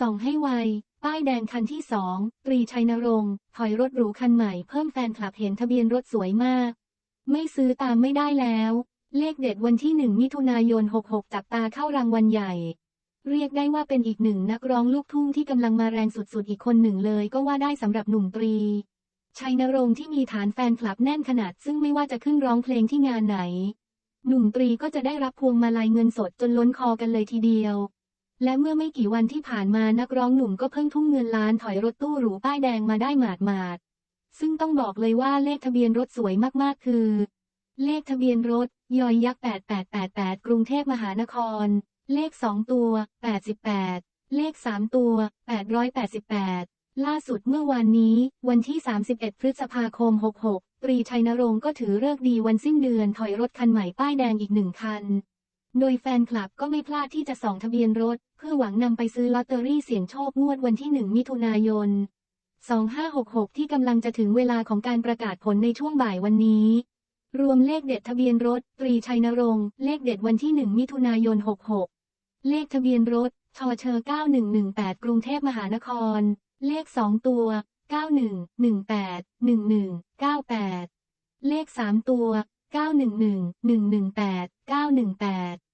ส่องให้ไว ป้ายแดงคันที่สอง ตรีชัยนรงค์ถอยรถหรูคันใหม่เพิ่มแฟนคลับเห็นทะเบียนรถสวยมาก ไม่ซื้อตามไม่ได้แล้ว เลขเด็ดวันที่หนึ่งมิถุนายน 66 จับตาเข้ารางวัลใหญ่ เรียกได้ว่าเป็นอีกหนึ่งนักร้องลูกทุ่งที่กำลังมาแรงสุดๆ อีกคนหนึ่งเลยก็ว่าได้สำหรับหนุ่มตรีชัยนรงค์ที่มีฐานแฟนคลับแน่นขนาด ซึ่งไม่ว่าจะขึ้นร้องเพลงที่งานไหน หนุ่มตรีก็จะได้รับพวงมาลัยเงินสดจนล้นคอกันเลยทีเดียว และเมื่อไม่กี่วันที่ผ่านมานักร้องหนุ่มก็เพิ่งทุ่มเงินล้านถอยรถตู้หรูป้ายแดงมาได้หมาดหมาดๆซึ่งต้องบอกเลยว่าเลขทะเบียนรถสวยมากๆคือ เลขทะเบียนรถ ยอยยักษ์ 8888 กรุงเทพมหานคร เลข 2 ตัว 88 เลข 3 ตัว 888 ล่าสุดเมื่อวานนี้ วันที่ 31 พฤษภาคม 66 ตรีชัยนรงค์ก็ถือเลิกดีวันสิ้นเดือนถอยรถคันใหม่ป้ายแดงอีกหนึ่งคัน โดยแฟนคลับก็ไม่พลาดที่จะส่องทะเบียนรถ เพื่อหวังนำไปซื้อลอตเตอรี่เสี่ยงโชคงวดวันที่ 1 มิถุนายน 2566 ที่กำลังจะถึงเวลาของการประกาศผลในช่วงบ่ายวันนี้ รวมเลขเด็ดทะเบียนรถ ตรีชัยนรงค์ เลขเด็ดวันที่ 1 มิถุนายน 66 เลขทะเบียนรถชเช9118 กรุงเทพมหานคร เลข 2 ตัว 9118 1198 เลข 3 ตัว 911 118 918